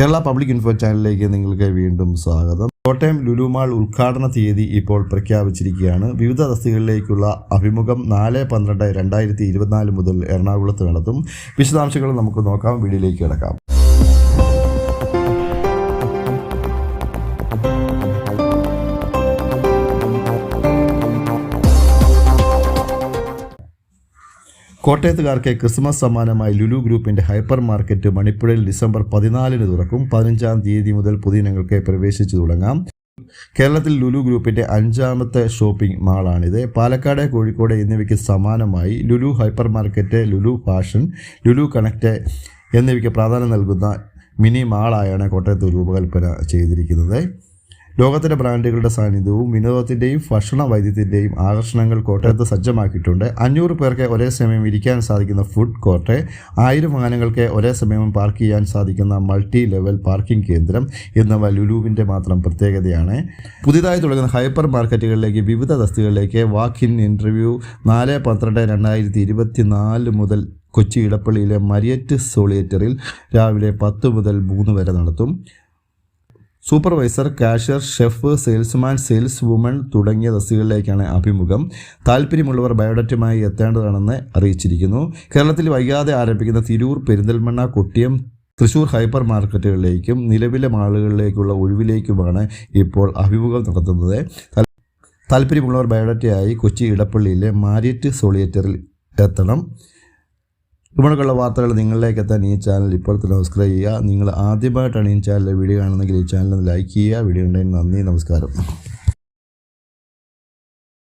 Kerala public info ചാനലിലേക്ക് നിങ്ങൾക്ക് വീണ്ടും സ്വാഗതം. കോട്ടയം ലുലുമാൾ ഉദ്ഘാടന തീയതി ഇപ്പോൾ പ്രഖ്യാപിച്ചിരിക്കുകയാണ്. വിവിധ തസ്തികളിലേക്കുള്ള അഭിമുഖം നാല് പന്ത്രണ്ട് രണ്ടായിരത്തി ഇരുപത്തിനാല് മുതൽ എറണാകുളത്ത് നടത്തും. വിശദാംശങ്ങൾ നമുക്ക് നോക്കാം. വീഡിയോയിലേക്ക് കിടക്കാം. കോട്ടയത്തുകാർക്ക് ക്രിസ്മസ് സമ്മാനമായി ലുലു ഗ്രൂപ്പിന്റെ ഹൈപ്പർ മാർക്കറ്റ് മണിപ്പുഴയിൽ ഡിസംബർ പതിനാലിന് തുറക്കും. പതിനഞ്ചാം തീയതി മുതൽ പൊതുജനങ്ങൾക്ക് പ്രവേശിച്ചു തുടങ്ങാം. കേരളത്തിൽ ലുലു ഗ്രൂപ്പിന്റെ അഞ്ചാമത്തെ ഷോപ്പിംഗ് മാളാണിത്. പാലക്കാട് കോഴിക്കോട് എന്നിവയ്ക്ക് സമാനമായി Lulu hyper market Lulu fashion Lulu connect എന്നിവയ്ക്ക് പ്രാധാന്യം നൽകുന്ന മിനി മാളായാണ് കോട്ടയത്ത് രൂപകൽപ്പന ചെയ്തിരിക്കുന്നത്. ലോകത്തിലെ ബ്രാൻഡുകളുടെ സാന്നിധ്യവും വിനോദത്തിന്റെയും ഭക്ഷണ വൈദ്യത്തിന്റെയും ആകർഷണങ്ങൾ കോട്ടയത്ത് സജ്ജമാക്കിയിട്ടുണ്ട്. അഞ്ഞൂറ് പേർക്ക് ഒരേ സമയം ഇരിക്കാൻ സാധിക്കുന്ന ഫുഡ് കോർട്ട് ആയിരം വാഹനങ്ങൾക്ക് ഒരേ സമയം പാർക്ക് ചെയ്യാൻ സാധിക്കുന്ന മൾട്ടി ലെവൽ പാർക്കിംഗ് കേന്ദ്രം എന്നിവ ലുലുവിന്റെ മാത്രം പ്രത്യേകതയാണ്. പുതിയതായി തുടങ്ങുന്ന ഹൈപ്പർ മാർക്കറ്റുകളിലേക്ക് വിവിധ തസ്തികളിലേക്ക് വാക്ക് ഇൻ ഇന്റർവ്യൂ നാല് പന്ത്രണ്ട് രണ്ടായിരത്തി ഇരുപത്തി നാല് മുതൽ കൊച്ചി ഇടപ്പള്ളിയിലെ മരിയറ്റ് സോളിയേറ്ററിൽ രാവിലെ പത്ത് മുതൽ മൂന്ന് വരെ നടത്തും. Supervisor cashier chef salesman sales woman തുടങ്ങിയ തസ്തികളിലേക്കാണ് അഭിമുഖം. താല്പര്യമുള്ളവർ ബയോഡറ്റുമായി എത്തേണ്ടതാണെന്ന് അറിയിച്ചിരിക്കുന്നു. കേരളത്തിൽ വൈകാതെ ആരംഭിക്കുന്ന തിരൂർ പെരിന്തൽമണ്ണ കൊട്ടിയം തൃശൂർ ഹൈപ്പർ മാർക്കറ്റുകളിലേക്കും നിലവിലെ മാളുകളിലേക്കുള്ള ഒഴിവിലേക്കുമാണ് ഇപ്പോൾ അഭിമുഖം നടത്തുന്നത്. താല്പര്യമുള്ളവർ ബയോഡറ്റയായി കൊച്ചി ഇടപ്പള്ളിയിലെ മാരിയറ്റ് സോളിയേറ്ററിൽ എത്തണം. ഇതുപോലുള്ള വാർത്തകൾ നിങ്ങളിലേക്ക് എത്താൻ ഈ ചാനൽ ഇപ്പോൾ തന്നെ സബ്സ്ക്രൈബ് ചെയ്യുക. നിങ്ങൾ ആദ്യമായിട്ടാണ് ഈ ചാനലിലെ വീഡിയോ കാണുന്നതെങ്കിൽ ഈ ചാനൽ ലൈക്ക് ചെയ്യുക. വീഡിയോ ഉണ്ടെങ്കിൽ നന്ദി നമസ്കാരം.